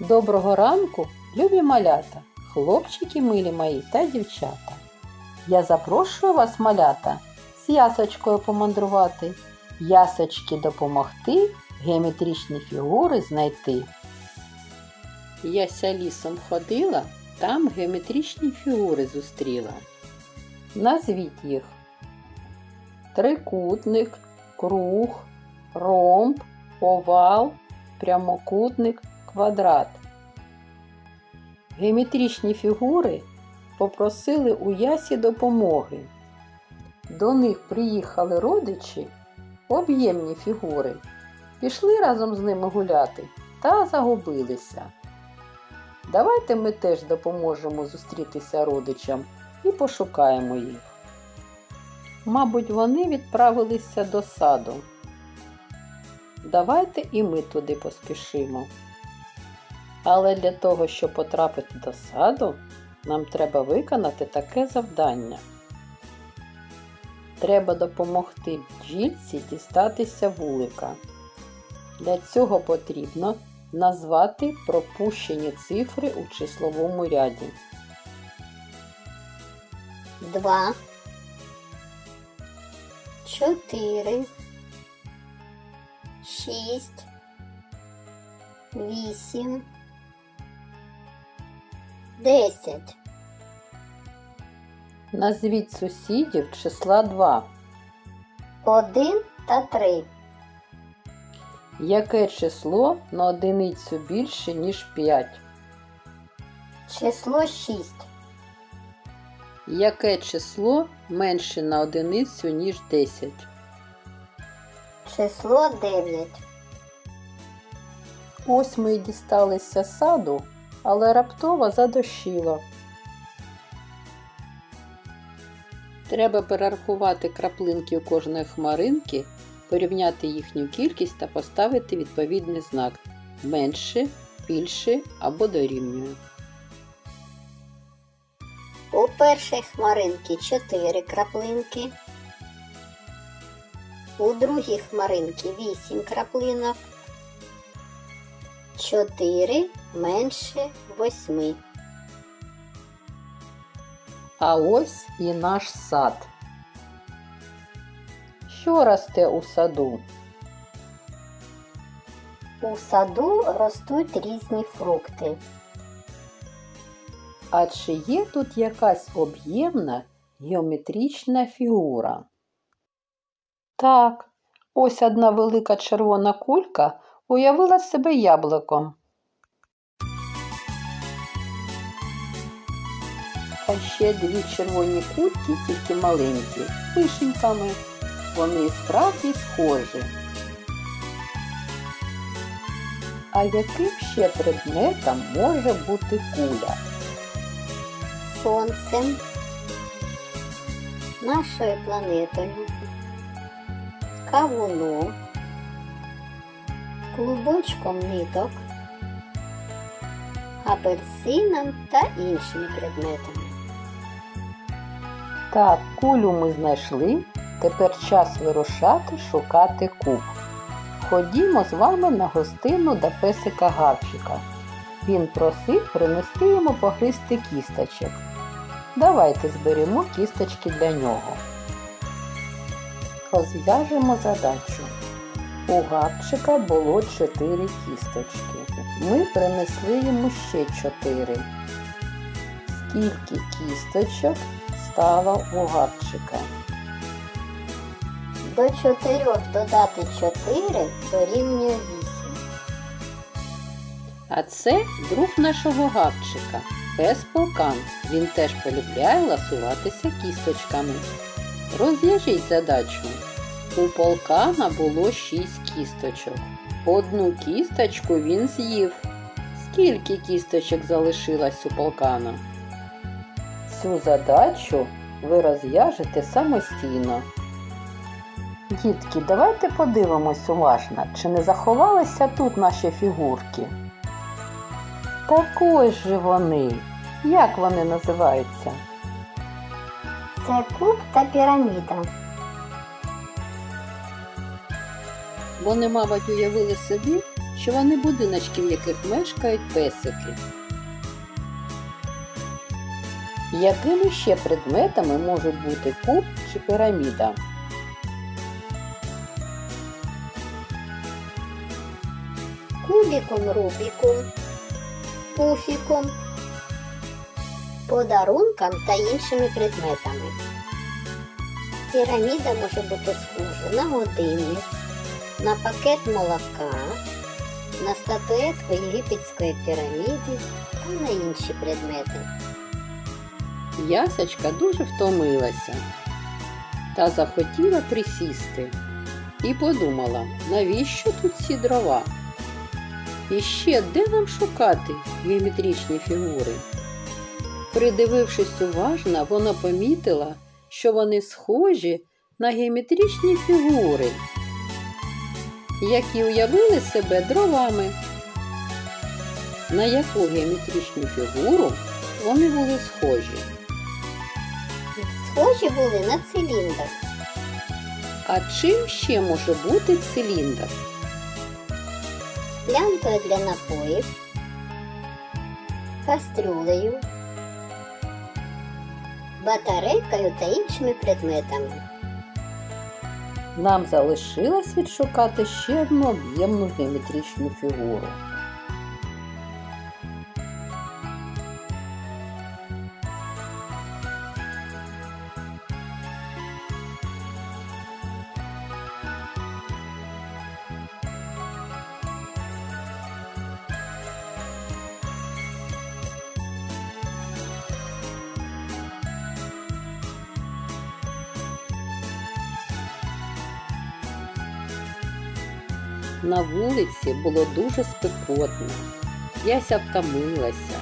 Доброго ранку, любі малята, хлопчики милі мої та дівчата. Я запрошую вас, малята, з ясочкою помандрувати, ясочки допомогти, геометричні фігури знайти. Яся лісом ходила, там геометричні фігури зустріла. Назвіть їх. Трикутник, круг, ромб, овал, прямокутник, квадрат. Геометричні фігури попросили у ясі допомоги. До них приїхали родичі, об'ємні фігури. Пішли разом з ними гуляти та загубилися. Давайте ми теж допоможемо зустрітися родичам і пошукаємо їх. Мабуть, вони відправилися до саду. Давайте і ми туди поспішимо. Але для того, щоб потрапити до саду, нам треба виконати таке завдання. Треба допомогти бджільці дістатися вулика. Для цього потрібно назвати пропущені цифри у числовому ряді. два, чотири, шість, вісім, десять, Назвіть сусідів числа 2. один та три, Яке число на одиницю більше, ніж 5? число шість, Яке число менше на одиницю, ніж 10? число дев'ять, Ось ми й дісталися саду, але раптово задощило. Треба перерахувати краплинки у кожної хмаринки, порівняти їхню кількість та поставити відповідний знак менше, більше або дорівнює. у першій хмаринці чотири краплинки, у другій хмаринці вісім краплинок, чотири менше восьми. А ось і наш сад. Що росте у саду? У саду ростуть різні фрукти. А чи є тут якась об'ємна геометрична фігура? Так, ось одна велика червона кулька уявила себе яблуком. Ще дві червоні кульки, тільки маленькі, вишеньками. Вони справді схожі. А яким ще предметом може бути куля? сонцем, нашою планетою, кавуном, клубочком ниток, апельсином та іншими предметами. Так, кулю ми знайшли. Тепер час вирушати шукати куб. Ходімо з вами на гостину до песика Гавчика. Він просив принести йому погризти кісточок. Давайте зберемо кісточки для нього. Розв'яжемо задачу. У Гавчика було чотири кісточки. Ми принесли йому ще чотири. Скільки кісточок стало у Гавчика? До чотирьох додати чотири дорівнює вісім. А це друг нашого гавчика, пес полкан. Він теж полюбляє ласуватися кісточками. Розв'яжіть задачу. У полкана було шість кісточок. Одну кісточку він з'їв. Скільки кісточок залишилось у полкана? Цю задачу ви розв'яжете самостійно. Дітки, давайте подивимось уважно, чи не заховалися тут наші фігурки. Так ось же вони. Як вони називаються? Це куб та піраміда. Вони, мабуть, уявили собі, розміщування будиночків, в яких мешкають песики. Якими ще предметами можуть бути куб чи піраміда? Кубіком, Рубіком, пуфіком, подарунком та іншими предметами. Піраміда може бути схожа на годинник, на пакет молока, на статуетку єгипетської піраміди та на інші предмети. Ясочка дуже втомилася та захотіла присісти і подумала, навіщо тут ці дрова? І ще де нам шукати геометричні фігури? Придивившись уважно, вона помітила, що вони схожі на геометричні фігури, які уявили себе дровами. На яку геометричну фігуру вони були схожі? Схожі були на циліндр. А чим ще може бути циліндр? склянкою для напоїв, кастрюлею, батарейкою та іншими предметами. Нам залишилось відшукати ще одну об'ємну геометричну фігуру. На вулиці було дуже спекотно. Яся втомилася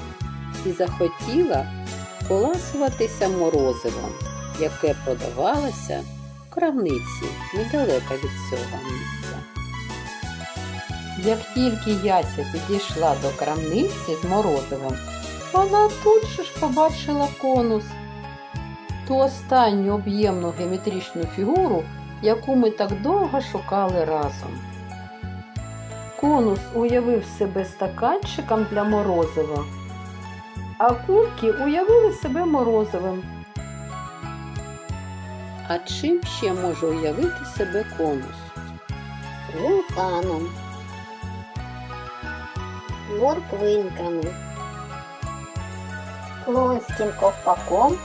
і захотіла поласуватися морозивом, яке продавалося в крамниці недалеко від цього місця. Як тільки Яся підійшла до крамниці з морозивом, вона тут же ж побачила конус. Ту останню об'ємну геометричну фігуру, яку ми так довго шукали разом. Конус уявив себе стаканчиком для морозива, а кульки уявили себе морозивим. А чим ще може уявити себе конус? вулканом, морквинками, клонським ковпаком,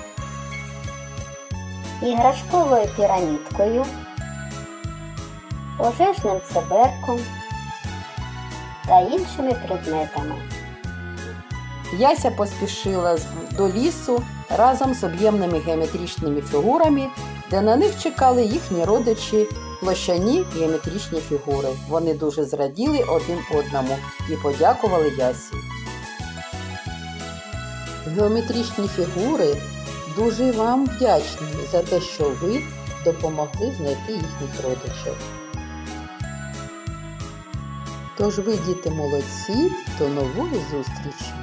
іграшковою пірамідкою, пожежним цеберком та іншими предметами. Яся поспішила до лісу разом з об'ємними геометричними фігурами, де на них чекали їхні родичі площані геометричні фігури. Вони дуже зраділи один одному і подякували Ясі. Геометричні фігури дуже вам вдячні за те, що ви допомогли знайти їхніх родичів. Тож ви, діти молодці, до нової зустрічі!